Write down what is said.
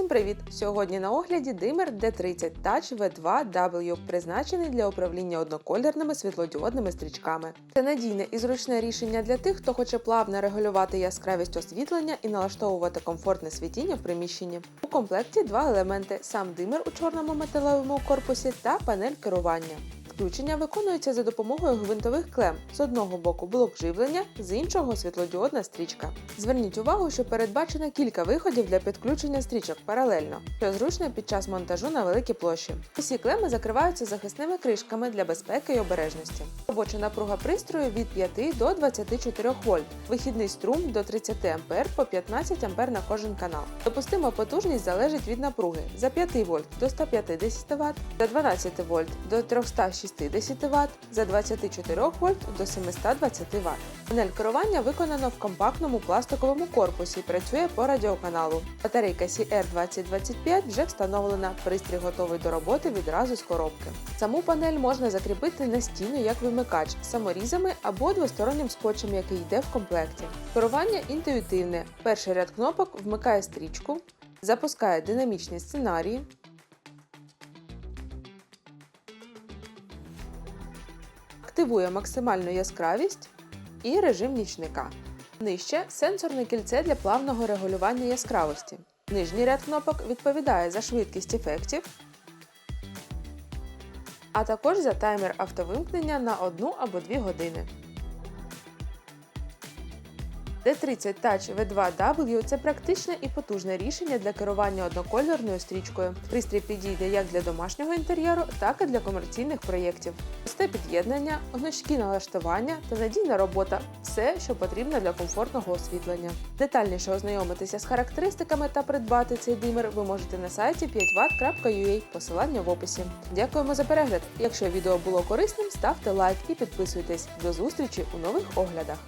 привіт! Сьогодні на огляді димер D30 Touch V2W, призначений для управління однокольорними світлодіодними стрічками. Це надійне і зручне рішення для тих, хто хоче плавно регулювати яскравість освітлення і налаштовувати комфортне світіння в приміщенні. У комплекті два елементи: сам димер у чорному металевому корпусі та панель керування. Включення виконується за допомогою гвинтових клем. З одного боку блок живлення, з іншого світлодіодна стрічка. Зверніть увагу, що передбачено кілька виходів для підключення стрічок паралельно, що зручно під час монтажу на великій площі. Усі клеми закриваються захисними кришками для безпеки і обережності. Робоча напруга пристрою від 5 до 24 вольт, вихідний струм до 30 А по 15 А на кожен канал. Допустима потужність залежить від напруги за 5 вольт до 150 Вт, за 12 вольт до 360 Вт, за 24 вольт до 720 Вт. Панель керування виконано в компактному пластиковому корпусі і працює по радіоканалу. Батарейка CR2025 вже встановлена, пристрій готовий до роботи відразу з коробки. Саму панель можна закріпити на стіну як вимикач саморізами або двостороннім скотчем, який йде в комплекті. Керування інтуїтивне. Перший ряд кнопок вмикає стрічку, запускає динамічні сценарії, активує максимальну яскравість і режим нічника. Нижче сенсорне кільце для плавного регулювання яскравості. Нижній ряд кнопок відповідає за швидкість ефектів, а також за таймер автовимкнення на 1 або 2 години. D30 Touch V2W це практичне і потужне рішення для керування однокольорною стрічкою. Пристрій підійде як для домашнього інтер'єру, так і для комерційних проєктів. Просте під'єднання, гнучкі налаштування та надійна робота все, що потрібно для комфортного освітлення. Детальніше ознайомитися з характеристиками та придбати цей димер ви можете на сайті 5watt.ua, посилання в описі. Дякуємо за перегляд! Якщо відео було корисним, ставте лайк і підписуйтесь. До зустрічі у нових оглядах.